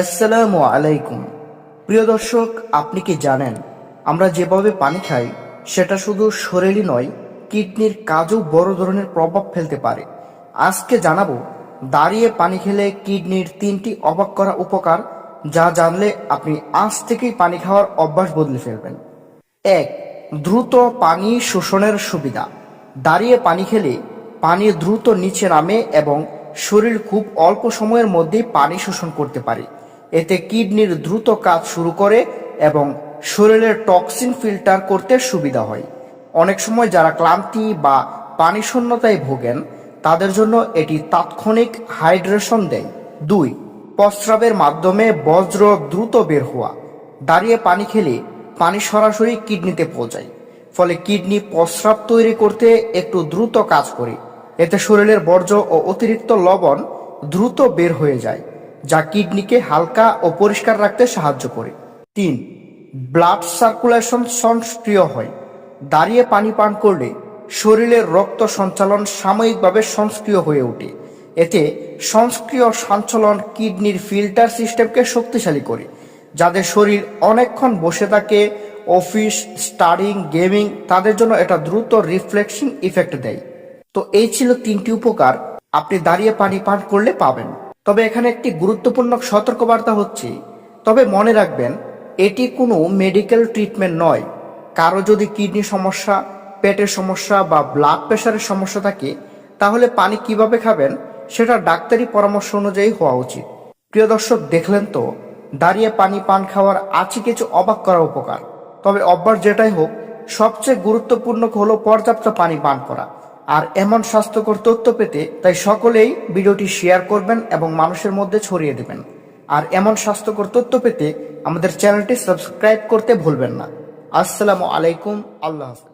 আসসালামু আলাইকুম। প্রিয় দর্শক, আপনি কি জানেন, আমরা যেভাবে পানি খাই, সেটা শুধু শরীরই নয়, কিডনির কাজও বড় ধরনের প্রভাব ফেলতে পারে। আজকে জানাব, দাঁড়িয়ে পানি খেলে কিডনির তিনটি অবাক করা উপকার, যা জানলে আপনি আজ থেকেই পানি খাওয়ার অভ্যাস বদলে ফেলবেন। এক, দ্রুত পানি শোষণের সুবিধা। দাঁড়িয়ে পানি খেলে পানি দ্রুত নিচে নামে এবং শরীর খুব অল্প সময়ের মধ্যেই পানি শোষণ করতে পারে। এতে কিডনির দ্রুত কাজ শুরু করে এবং শরীরের টক্সিন ফিল্টার করতে সুবিধা হয়। অনেক সময় যারা ক্লান্তি বা পানি শূন্যতায় ভোগেন, তাদের জন্য এটি তাৎক্ষণিক হাইড্রেশন দেয়। দুই প্রস্রাবের মাধ্যমে বজ্র দ্রুত বের হওয়া। দাঁড়িয়ে পানি খেলে পানি সরাসরি কিডনিতে পৌঁছায়, ফলে কিডনি প্রস্রাব তৈরি করতে একটু দ্রুত কাজ করে। এতে শরীরের বর্জ্য ও অতিরিক্ত লবণ দ্রুত বের হয়ে যায়। যা কিডনিকে হালকা ও পরিষ্কার রাখতে সাহায্য করে। তিন ব্লাড সার্কুলেশন সক্রিয় হয়। দাঁড়িয়ে পানি পান করলে শরীরের রক্ত সঞ্চালন সাময়িকভাবে সংস্ক্রিয় হয়ে ওঠে। এতে সংস্ক্রিয় সঞ্চালন কিডনির ফিল্টার সিস্টেমকে শক্তিশালী করে যাদের শরীর অনেকক্ষণ বসে থাকে, অফিস, স্টাডিং, গেমিং তাদের জন্য এটা দ্রুত রিফ্লেক্সিং ইফেক্ট দেয়। তো এই ছিল তিনটি উপকার। আপনি দাঁড়িয়ে পানি পান করলে পাবেন। তবে এখানে একটি গুরুত্বপূর্ণ সতর্কবার্তা হচ্ছে, তবে মনে রাখবেন, এটি কোনো মেডিকেল ট্রিটমেন্ট নয়। কারও যদি কিডনি সমস্যা, পেটের সমস্যা বা ব্লাড প্রেশারের সমস্যা থাকে, তাহলে পানি কীভাবে খাবেন, সেটা ডাক্তারি পরামর্শ অনুযায়ী হওয়া উচিত। প্রিয় দর্শক, দেখলেন তো, দাঁড়িয়ে পানি পান খাওয়ার আছে কিছু অবাক করা উপকার। তবে অভ্যাস যেটাই হোক, সবচেয়ে গুরুত্বপূর্ণ হলো পর্যাপ্ত পানি পান করা। আর এমন স্বাস্থ্যকর তথ্য পেতে তাই সকলেই ভিডিওটি শেয়ার করবেন এবং মানুষের মধ্যে ছড়িয়ে দেবেন। আর এমন স্বাস্থ্যকর তথ্য পেতে আমাদের চ্যানেলটি সাবস্ক্রাইব করতে ভুলবেন না। আসসালামু আলাইকুম, আল্লাহ হাফেজ।